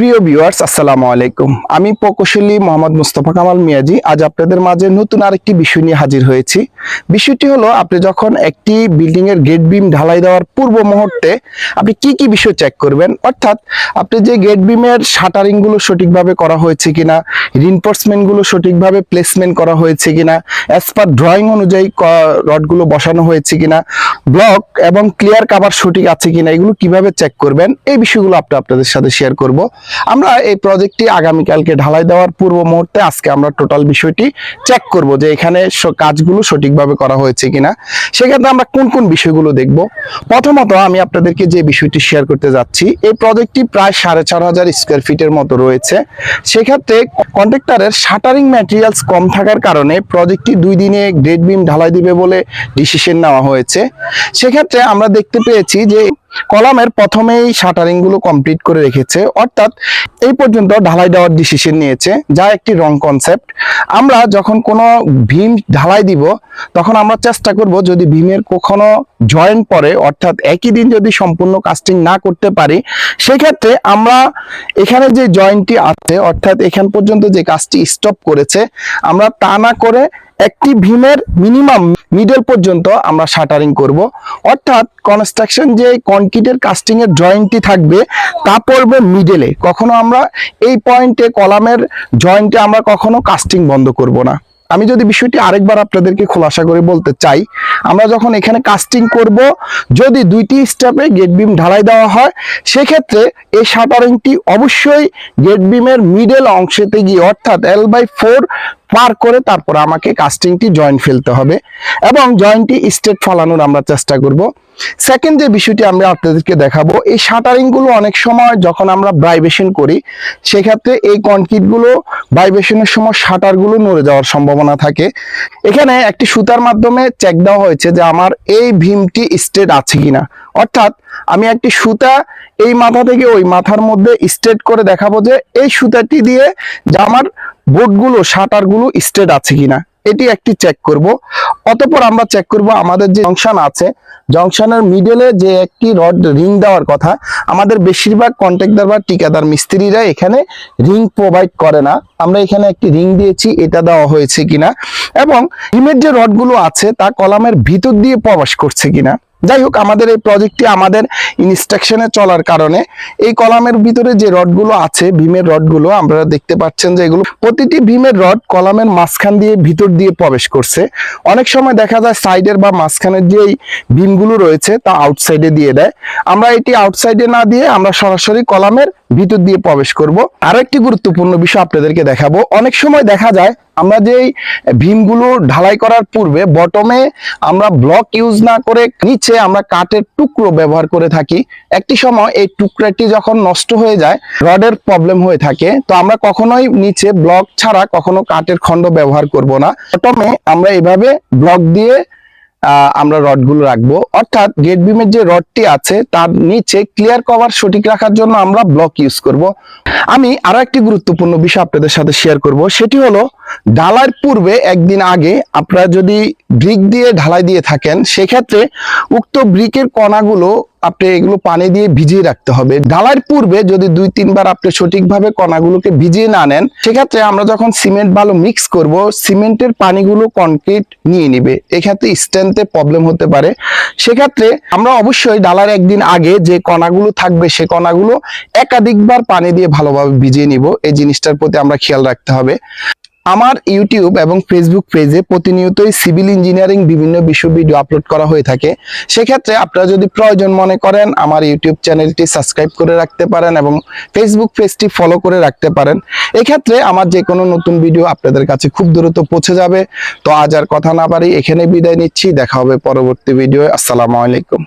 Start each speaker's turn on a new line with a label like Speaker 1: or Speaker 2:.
Speaker 1: প্রিয় ভিউয়ার্স আসসালামু আলাইকুম। আমি প্রকৌশলী মোহাম্মদ মুস্তফা কামাল মিয়াজি। আজ আপনাদের মাঝে নতুন আরেকটি বিষয় নিয়ে হাজির হয়েছি। বিষয়টি হলো, আপনি যখন একটি বিল্ডিং এর গেট বিম ঢালাই দেওয়ার পূর্ব মুহূর্তে আপনি কি কি বিষয় চেক করবেন? অর্থাৎ, আপনি যে গেট বিমের শাটারিংগুলো সঠিকভাবে করা হয়েছে কিনা রিনফোর্সমেন্টগুলো সঠিকভাবে প্লেসমেন্ট করা হয়েছে কিনা অ্যাজ পার ড্রয়িং অনুযায়ী রডগুলো বসানো হয়েছে কিনা ব্লক এবং ক্লিয়ার কাভার সঠিক আছে কিনা এগুলো কীভাবে চেক করবেন, এই বিষয়গুলো আপনি আপনাদের সাথে শেয়ার করব। আমরা এই প্রজেক্টটি আগামীকালকে ঢালাই দেওয়ার পূর্ব মুহূর্তে, আজকে আমরা টোটাল বিষয়টি চেক করব যে এখানে কাজগুলো সঠিকভাবে করা হয়েছে কিনা। সেক্ষেত্রে আমরা কোন কোন বিষয়গুলো দেখব। প্রথমত আমি আপনাদেরকে যে বিষয়টি শেয়ার করতে যাচ্ছি, এই প্রজেক্টটি প্রায় সাড়ে চার হাজার স্কোয়ার ফিটের মতো রয়েছে। সেক্ষেত্রে কন্ট্রাক্টরের শাটারিং ম্যাটেরিয়ালস কম থাকার কারণে প্রজেক্টটি দুই দিনে গ্রেড বিম ঢালাই দিবে বলে ডিসিশন নেওয়া হয়েছে। সেক্ষেত্রে আমরা দেখতে পেয়েছি যে কলামের প্রথমেই শাটারিংগুলো কমপ্লিট করে রেখেছে, অর্থাৎ এই পর্যন্ত ঢালাই দেওয়ার ডিসিশন নিয়েছে, যা একটি রং কনসেপ্ট আমরা যখন কোনো ভীম ঢালাই দিব, তখন আমরা চেষ্টা করব যদি ভীমের কখনো জয়েন্ট পরে অর্থাৎ একই দিন যদি সম্পূর্ণ কাস্টিং না করতে পারি, সেক্ষেত্রে আমরা এখানে যে জয়েন্টটি আছে, অর্থাৎ এখান পর্যন্ত যে কাজটি স্টপ করেছে, আমরা তা না করে একটি ভীমের মিনিমাম মিডল পর্যন্ত আমরা শাটারিং করব। অর্থাৎ কনস্ট্রাকশন যে কনক্রিটের কাস্টিং এর জয়েন্টটি থাকবে, তা পড়বে মিডলে কখনো আমরা এই পয়েন্টে কলামের জয়েন্টে আমরা কখনো কাস্টিং বন্ধ করব না। আমি যদি বিষয়টি আরেকবার আপনাদেরকে খোলাসা করে বলতে চাই, আমরা যখন এখানে কাস্টিং করব, যদি দুইটি স্টেপে গেট বিম ঢালাই দেওয়া হয়, সেক্ষেত্রে এই শাটারিংটি অবশ্যই গেট বিমের মিডল অংশেতে গিয়ে, অর্থাৎ এল বাই ফোর পার করে তারপর আমাকে কাস্টিংটি জয়েন্ট ফেলতে হবে এবং জয়েন্টটি স্ট্রেট ফলানোর আমরা চেষ্টা করব। সেকেন্ড যে বিষয়টি আমরা আপনাদেরকে দেখাবো, এই শাটারিংগুলো অনেক সময় যখন আমরা ব্রাইবেশন করি, সেক্ষেত্রে এই কনক্রিটগুলো ভাইব্রেশনের সময় শাটারগুলো নড়ে যাওয়ার সম্ভাবনা থাকে। এখানে একটি সুতার মাধ্যমে চেক দেওয়া হয়েছে যে আমার এই ভীমটি স্ট্রেট আছে কিনা। অর্থাৎ আমি একটি সুতা এই মাথা থেকে ওই মাথার মধ্যে স্ট্রেট করে দেখাবো যে এই সুতাটি দিয়ে যে আমার বোর্ডগুলো, শাটারগুলো স্ট্রেট আছে কিনা, এটি একটি চেক করব। অতঃপর আমরা চেক করব আমাদের যে জংশন আছে জংশনের মিডলে যে একটি রড রিং দেওয়ার কথা, আমাদের বেশিরভাগ কন্ট্রাক্টর বা ঠিকাদার মিস্ত্রিরা এখানে রিং প্রোভাইড করে না। আমরা এখানে একটি রিং দিয়েছি, এটা দেওয়া হয়েছে কিনা, এবং রিমের যে রডগুলো আছে, তা কলামের ভিতর দিয়ে প্রবেশ করছে কিনা। যাই হোক, আমাদের এই প্রজেক্টটি আমাদের ইনস্ট্রাকশনে চলার কারণে এই কলামের ভিতরে যে রডগুলো আছে, ভীমের রডগুলো, আপনারা দেখতে পাচ্ছেন যে এগুলো প্রতিটি ভীমের রড কলামের মাঝখান দিয়ে ভিতর দিয়ে প্রবেশ করছে। অনেক সময় দেখা যায় সাইডের বা মাঝখানের যে ভীমগুলো রয়েছে, তা আউটসাইডে দিয়ে দেয়। আমরা এটি আউটসাইডে না দিয়ে আমরা সরাসরি কলামের ভিতর দিয়ে প্রবেশ করব। আরও একটি গুরুত্বপূর্ণ বিষয় আপনাদেরকে দেখাবো। অনেক সময় দেখা যায় আমরা যেই ভীমগুলো ঢালাই করার পূর্বে বটমে আমরা ব্লক ইউজ না করে নিচে আমরা কাঠের টুকরো ব্যবহার করে থাকি। একটি সময় এই টুকরাটি যখন নষ্ট হয়ে যায়, রডের প্রবলেম হয়ে থাকে। তো আমরা কখনোই নিচে ব্লক ছাড়া কখনো কাঠের খণ্ড ব্যবহার করব না। বটমে আমরা এভাবে ব্লক দিয়ে আমরা রডগুলো রাখব। অর্থাৎ গেট বিমের যে রডটি আছে, তার নিচে ক্লিয়ার কভার সঠিক রাখার জন্য আমরা ব্লক ইউজ করব। আমি আরও একটি গুরুত্বপূর্ণ বিষয় আপনাদের সাথে শেয়ার করব। সেটি হলো ঢালাইয়ের পূর্বে একদিন আগে আপনারা যদি ব্রিক দিয়ে ঢালাই দিয়ে থাকেন, সেক্ষেত্রে উক্ত ব্রিকের কণাগুলো আপনি এগুলো পানি দিয়ে ভিজিয়ে রাখতে হবে। ঢালাইয়ের পূর্বে যদি দুই, তিনবার আপনি সঠিকভাবে কণাগুলোকে ভিজিয়ে না নেন, সেক্ষেত্রে আমরা যখন সিমেন্ট ভালো মিক্স করব, সিমেন্টের পানিগুলো কনক্রিট নিয়ে নিবে। এক্ষেত্রে স্ট্রেন্থে প্রবলেম হতে পারে। সেক্ষেত্রে আমরা অবশ্যই ডালার একদিন আগে যে কণাগুলো থাকবে, সে কণাগুলো একাধিকবার পানি দিয়ে ভালোভাবে ভিজিয়ে নিব। এই জিনিসটার প্রতি আমরা খেয়াল রাখতে হবে। আমার ইউটিউব এবং ফেসবুক পেজে প্রতিনিয়তই সিভিল ইঞ্জিনিয়ারিং বিভিন্ন বিষয় ভিডিও আপলোড করা হয়ে থাকে। সেক্ষেত্রে আপনারা যদি প্রয়োজন মনে করেন, আমার ইউটিউব চ্যানেলটি সাবস্ক্রাইব করে রাখতে পারেন এবং ফেসবুক পেজটি ফলো করে রাখতে পারেন। এক্ষেত্রে আমার যে কোনো নতুন ভিডিও আপনাদের কাছে খুব দ্রুত পৌঁছে যাবে। তো আজ আর কথা না পারি এখানে বিদায় নিচ্ছি। দেখা হবে পরবর্তী ভিডিও আসসালামু আলাইকুম।